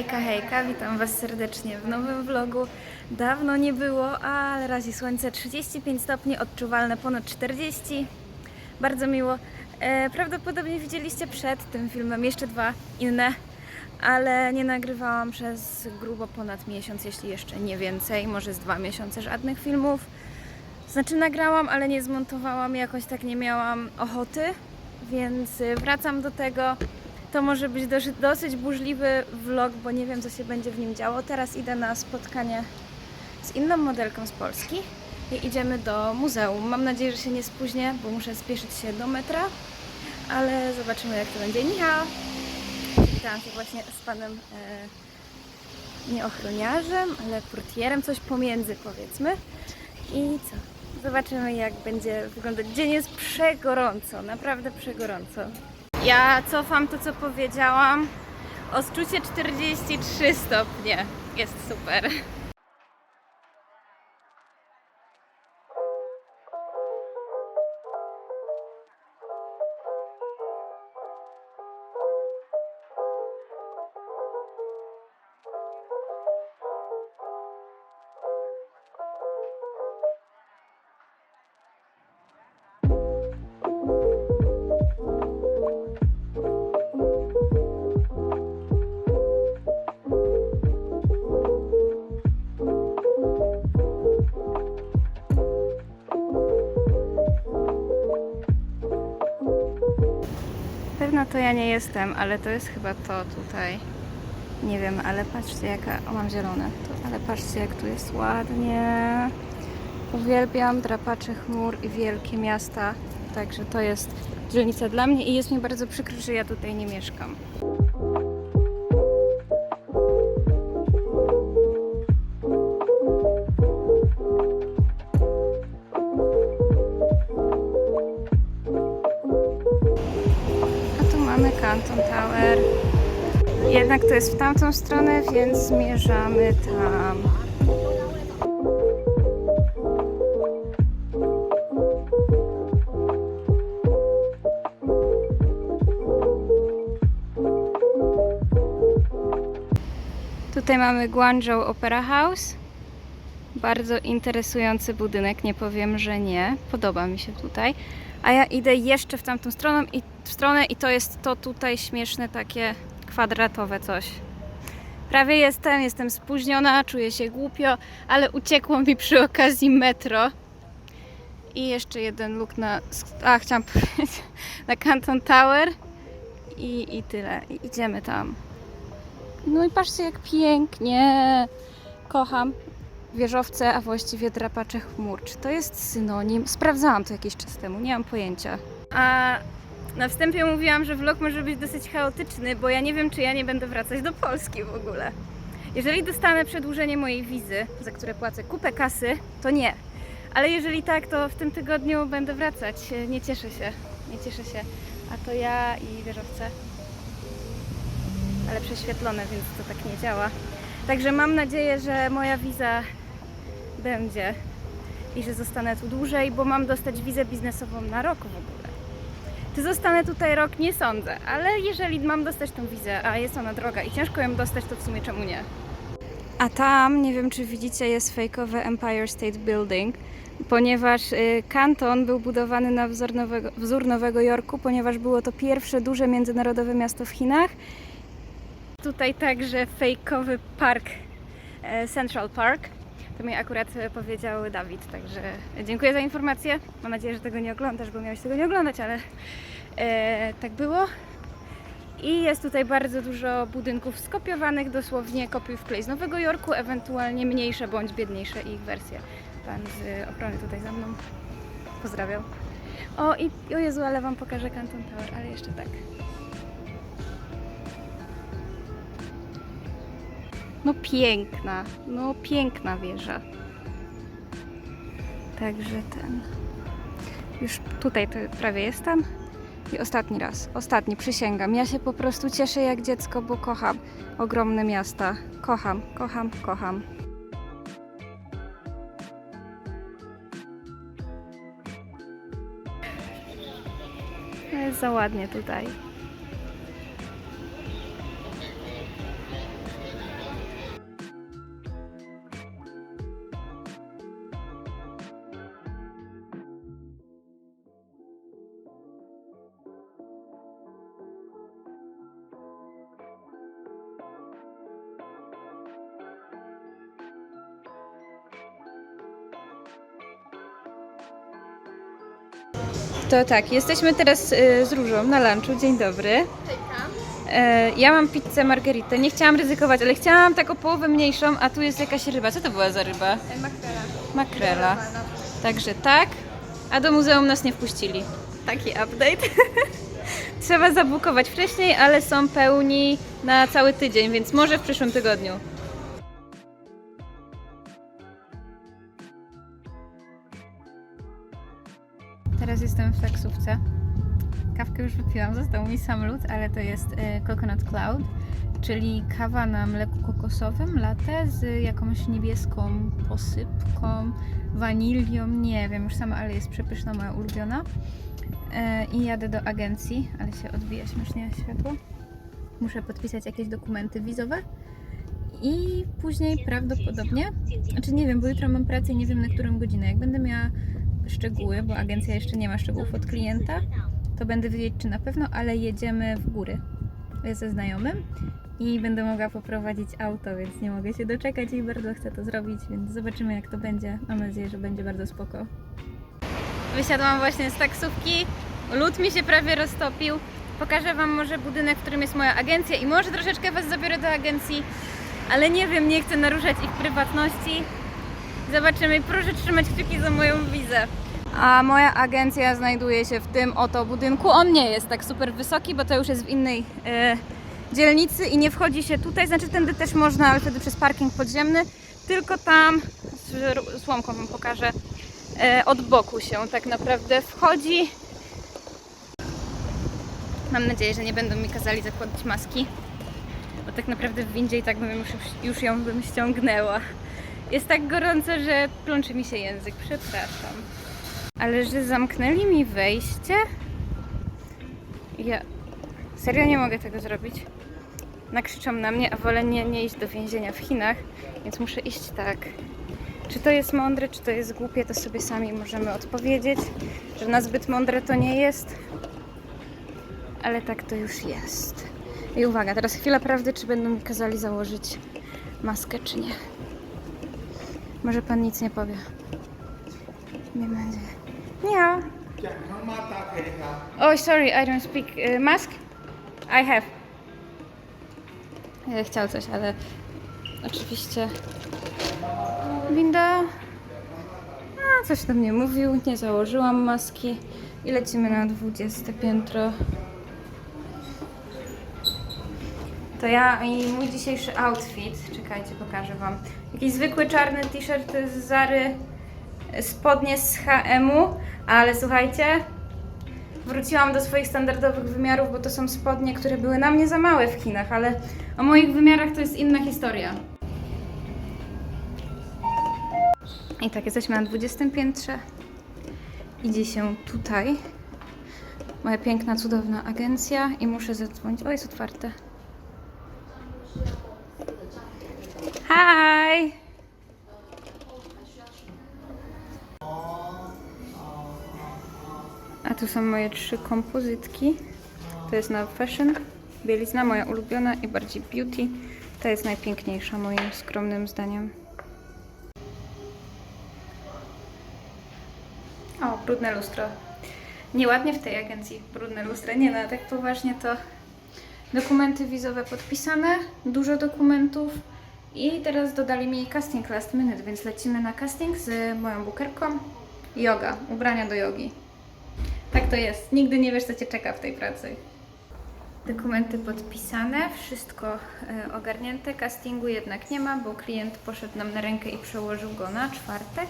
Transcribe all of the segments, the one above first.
Hejka, hejka, witam Was serdecznie w nowym vlogu. Dawno nie było, ale razi słońce 35 stopni, odczuwalne ponad 40. Bardzo miło. E, prawdopodobnie widzieliście przed tym filmem jeszcze dwa inne, ale nie nagrywałam przez grubo ponad miesiąc, jeśli jeszcze nie więcej, może z dwa miesiące żadnych filmów. Znaczy nagrałam, ale nie zmontowałam, jakoś tak nie miałam ochoty, więc y, wracam do tego. To może być dosyć, burzliwy vlog, bo nie wiem, co się będzie w nim działo. Teraz idę na spotkanie z inną modelką z Polski i idziemy do muzeum. Mam nadzieję, że się nie spóźnię, bo muszę spieszyć się do metra, ale zobaczymy, jak to będzie. Michał! Witam się właśnie z panem e, nie ochroniarzem, ale portierem, coś pomiędzy powiedzmy. I co? Zobaczymy, jak będzie wyglądać. Dzień jest przegorąco, naprawdę przegorąco. Ja cofam to, co powiedziałam. Odczucie 43 stopnie. Jest super. Pewno to ja nie jestem, ale to jest chyba to tutaj. Nie wiem, ale patrzcie jaka... O, mam zielone. To, ale patrzcie jak tu jest ładnie. Uwielbiam drapacze chmur i wielkie miasta. Także to jest dzielnica dla mnie i jest mi bardzo przykro, że ja tutaj nie mieszkam. To jest w tamtą stronę, więc zmierzamy tam. Tutaj mamy Guangzhou Opera House. Bardzo interesujący budynek, nie powiem, że nie. Podoba mi się tutaj. A ja idę jeszcze w tamtą stronę i, w stronę i to jest to tutaj śmieszne takie kwadratowe coś. Prawie jestem, jestem spóźniona, czuję się głupio, ale uciekło mi przy okazji metro. I jeszcze jeden look na. A, chciałam powiedzieć. Na Canton Tower. I, i tyle. I idziemy tam. No i patrzcie, jak pięknie. Kocham wieżowce, a właściwie drapacze chmur. Czy to jest synonim? Sprawdzałam to jakiś czas temu, nie mam pojęcia. A na wstępie mówiłam, że vlog może być dosyć chaotyczny, bo ja nie wiem, czy ja nie będę wracać do Polski w ogóle. Jeżeli dostanę przedłużenie mojej wizy, za które płacę kupę kasy, to nie. Ale jeżeli tak, to w tym tygodniu będę wracać. Nie cieszę się, nie cieszę się. A to ja i wieżowce. Ale prześwietlone, więc to tak nie działa. Także mam nadzieję, że moja wiza będzie i że zostanę tu dłużej, bo mam dostać wizę biznesową na rok w ogóle. Czy zostanę tutaj rok? Nie sądzę, ale jeżeli mam dostać tą wizę, a jest ona droga i ciężko ją dostać, to w sumie czemu nie? A tam, nie wiem czy widzicie, jest fejkowy Empire State Building, ponieważ y, kanton był budowany na wzór Nowego, wzór Nowego Jorku, ponieważ było to pierwsze duże międzynarodowe miasto w Chinach. Tutaj także fejkowy park e, Central Park. To mi akurat e, powiedział Dawid, także dziękuję za informację. Mam nadzieję, że tego nie oglądasz, bo miałeś tego nie oglądać, ale e, tak było. I jest tutaj bardzo dużo budynków skopiowanych, dosłownie kopiuj w klej z Nowego Jorku, ewentualnie mniejsze bądź biedniejsze ich wersje. Pan z ochrony tutaj za mną pozdrawiał. O, i o Jezu, ale Wam pokażę Canton Tower, ale jeszcze tak. No piękna, no piękna wieża. Także ten. Już tutaj to prawie jestem. I ostatni raz, ostatni, przysięgam. Ja się po prostu cieszę jak dziecko, bo kocham ogromne miasta. Kocham, kocham, kocham. Jest za ładnie tutaj. To tak, jesteśmy teraz y, z Różą na lunchu. Dzień dobry. E, ja mam pizzę margheritę. Nie chciałam ryzykować, ale chciałam taką połowę mniejszą, a tu jest jakaś ryba. Co to była za ryba? Makrela. Makrela. Także tak, a do muzeum nas nie wpuścili. Taki update. Trzeba zabukować wcześniej, ale są pełni na cały tydzień, więc może w przyszłym tygodniu. Teraz jestem w taksówce. Kawkę już wypiłam, został mi sam lód, ale to jest e, Coconut Cloud, czyli kawa na mleku kokosowym, latte z jakąś niebieską posypką, wanilią, nie wiem już sama, ale jest przepyszna, moja ulubiona. E, I jadę do agencji, ale się odbija śmiesznie światło. Muszę podpisać jakieś dokumenty wizowe. I później prawdopodobnie, znaczy nie wiem, bo jutro mam pracę i nie wiem na którą godzinę. Jak będę miała szczegóły, bo agencja jeszcze nie ma szczegółów od klienta, to będę wiedzieć, czy na pewno, ale jedziemy w góry ze znajomym i będę mogła poprowadzić auto, więc nie mogę się doczekać i bardzo chcę to zrobić, więc zobaczymy jak to będzie. Mam nadzieję, że będzie bardzo spoko. Wysiadłam właśnie z taksówki, lód mi się prawie roztopił. Pokażę Wam może budynek, w którym jest moja agencja i może troszeczkę Was zabiorę do agencji, ale nie wiem, nie chcę naruszać ich prywatności. Zobaczymy, proszę trzymać kciuki za moją wizę. A moja agencja znajduje się w tym oto budynku. On nie jest tak super wysoki, bo to już jest w innej e, dzielnicy i nie wchodzi się tutaj. Znaczy tędy też można, ale wtedy przez parking podziemny. Tylko tam, słomką Wam pokażę, e, od boku się tak naprawdę wchodzi. Mam nadzieję, że nie będą mi kazali zakładać maski, bo tak naprawdę w windzie i tak bym już, już ją bym ściągnęła. Jest tak gorąco, że plączy mi się język, przepraszam. Ale że zamknęli mi wejście? Ja serio nie mogę tego zrobić. Nakrzyczą na mnie, a wolę nie, nie iść do więzienia w Chinach, więc muszę iść tak. Czy to jest mądre, czy to jest głupie, to sobie sami możemy odpowiedzieć, że na zbyt mądre to nie jest. Ale tak to już jest. I uwaga, teraz chwila prawdy, czy będą mi kazali założyć maskę, czy nie. Może pan nic nie powie. Nie będzie. Nie. Oh, sorry, I don't speak. Uh, mask? I have. Ja chciał coś, ale oczywiście. Winda. A, coś do mnie mówił. Nie założyłam maski. I lecimy na 20 piętro. To ja i mój dzisiejszy outfit. Czekajcie, pokażę Wam. Jakiś zwykły czarny t-shirt z Zary, spodnie z H&M-u, ale słuchajcie, wróciłam do swoich standardowych wymiarów, bo to są spodnie, które były na mnie za małe w Chinach, ale o moich wymiarach to jest inna historia. I tak, jesteśmy na 20 piętrze. Idzie się tutaj. Moja piękna, cudowna agencja i muszę zadzwonić. O, jest otwarte. A tu są moje trzy kompozytki. To jest na fashion, bielizna moja ulubiona i bardziej beauty. Ta jest najpiękniejsza moim skromnym zdaniem. O, brudne lustro. Nieładnie w tej agencji brudne lustro. Nie no, tak poważnie to dokumenty wizowe podpisane, dużo dokumentów i teraz dodali mi casting last minute, więc lecimy na casting z moją bukerką. Yoga, ubrania do jogi. Tak to jest. Nigdy nie wiesz, co Cię czeka w tej pracy. Dokumenty podpisane, wszystko e, ogarnięte. Castingu jednak nie ma, bo klient poszedł nam na rękę i przełożył go na czwartek.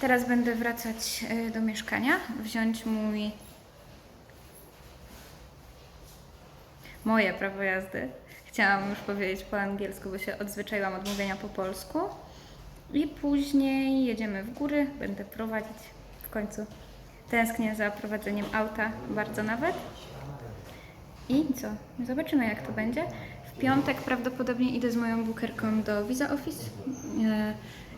Teraz będę wracać e, do mieszkania, wziąć mój moje prawo jazdy. Chciałam już powiedzieć po angielsku, bo się odzwyczaiłam od mówienia po polsku. I później jedziemy w góry, będę prowadzić w końcu. Tęsknię za prowadzeniem auta bardzo nawet. I co? Zobaczymy jak to będzie. W piątek prawdopodobnie idę z moją bukerką do Visa Office. E,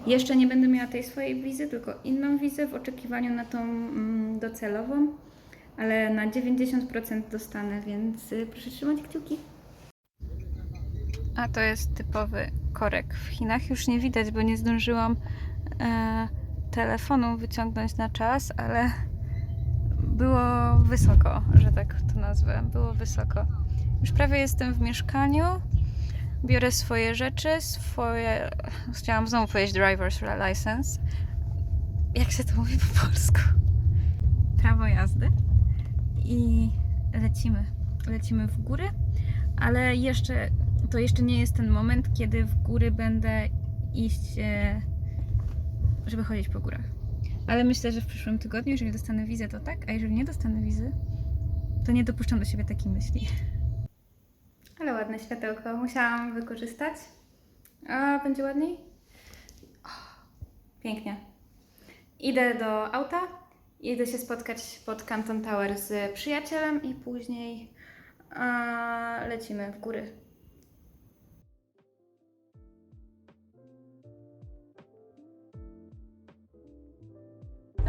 jeszcze nie będę miała tej swojej wizy, tylko inną wizę w oczekiwaniu na tą mm, docelową, ale na 90% dostanę, więc y, proszę trzymać kciuki. A to jest typowy korek w Chinach. Już nie widać, bo nie zdążyłam e, telefonu wyciągnąć na czas, ale było wysoko, że tak to nazwę. Było wysoko. Już prawie jestem w mieszkaniu. Biorę swoje rzeczy, swoje. Chciałam znowu powiedzieć driver's license. Jak się to mówi po polsku? Prawo jazdy. I lecimy. Lecimy w góry, ale jeszcze to jeszcze nie jest ten moment, kiedy w góry będę iść, e, żeby chodzić po górach. Ale myślę, że w przyszłym tygodniu, jeżeli dostanę wizę, to tak, a jeżeli nie dostanę wizy, to nie dopuszczam do siebie takiej myśli. Ale ładne światełko, musiałam wykorzystać. A będzie ładniej? Pięknie. Idę do auta, idę się spotkać pod Canton Tower z przyjacielem i później lecimy w góry.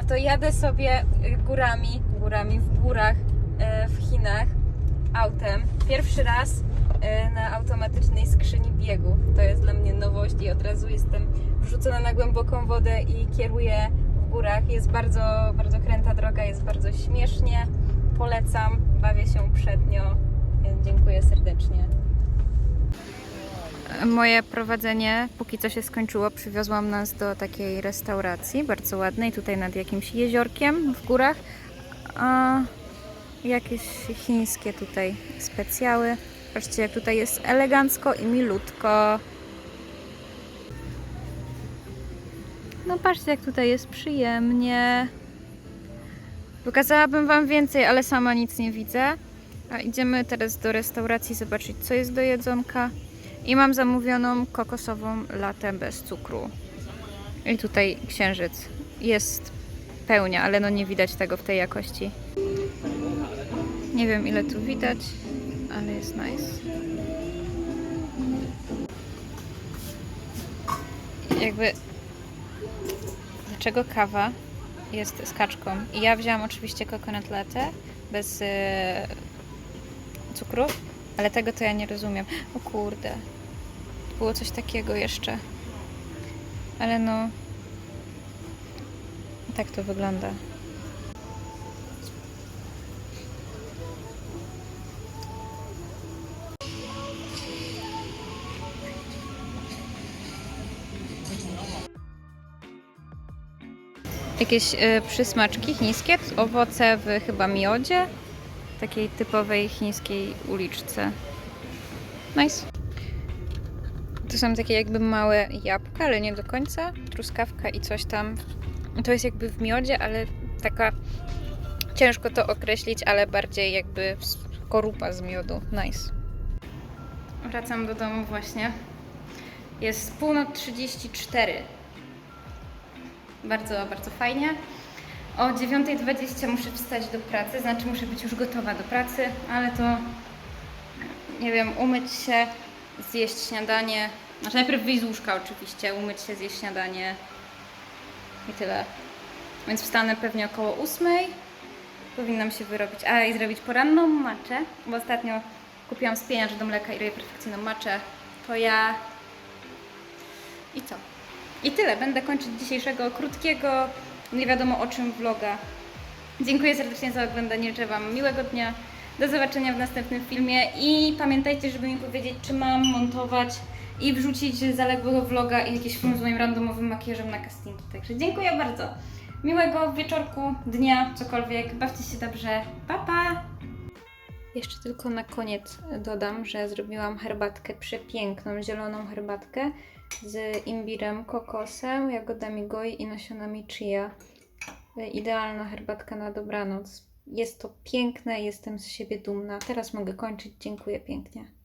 To jadę sobie y, górami, górami w górach e, w Chinach autem. Pierwszy raz e, na automatycznej skrzyni biegów. To jest dla mnie nowość i od razu jestem wrzucona na głęboką wodę i kieruję w górach. Jest bardzo, bardzo kręta droga, jest bardzo śmiesznie. Polecam, bawię się przednio. Dziękuję serdecznie. Moje prowadzenie póki co się skończyło. Przywiozłam nas do takiej restauracji, bardzo ładnej, tutaj nad jakimś jeziorkiem w górach. A jakieś chińskie tutaj specjały. Patrzcie, jak tutaj jest elegancko i milutko. No patrzcie, jak tutaj jest przyjemnie. Pokazałabym Wam więcej, ale sama nic nie widzę. A idziemy teraz do restauracji zobaczyć, co jest do jedzonka. I mam zamówioną kokosową latę bez cukru. I tutaj księżyc. Jest pełnia, ale no nie widać tego w tej jakości. Nie wiem ile tu widać, ale jest nice. Jakby dlaczego kawa jest z kaczką? I ja wzięłam oczywiście coconut latte bez e, cukru, ale tego to ja nie rozumiem. O kurde. Było coś takiego jeszcze. Ale no. Tak to wygląda. Jakieś y, przysmaczki chińskie, owoce w chyba miodzie, takiej typowej chińskiej uliczce. Nice. To są takie jakby małe jabłka, ale nie do końca. Truskawka i coś tam. To jest jakby w miodzie, ale taka ciężko to określić, ale bardziej jakby skorupa z miodu. Nice. Wracam do domu właśnie. Jest północ 34. Bardzo, bardzo fajnie. O 9.20 muszę wstać do pracy, znaczy muszę być już gotowa do pracy, ale to nie wiem, umyć się, zjeść śniadanie. Znaczy najpierw wyjść z łóżka oczywiście, umyć się, zjeść śniadanie i tyle. Więc wstanę pewnie około 8. Powinnam się wyrobić, a i zrobić poranną maczę, bo ostatnio kupiłam spieniacz do mleka i robię perfekcyjną maczę. To ja... I co? I tyle. Będę kończyć dzisiejszego krótkiego, nie wiadomo o czym vloga. Dziękuję serdecznie za oglądanie. Życzę Wam miłego dnia. Do zobaczenia w następnym filmie i pamiętajcie, żeby mi powiedzieć, czy mam montować i wrzucić zaległego vloga i jakiś film z moim randomowym makijażem na castingi. Także dziękuję bardzo. Miłego wieczorku, dnia, cokolwiek. Bawcie się dobrze. Pa, pa! Jeszcze tylko na koniec dodam, że zrobiłam herbatkę przepiękną, zieloną herbatkę z imbirem, kokosem, jagodami goi i nasionami chia. Idealna herbatka na dobranoc. Jest to piękne, jestem z siebie dumna. Teraz mogę kończyć. Dziękuję pięknie.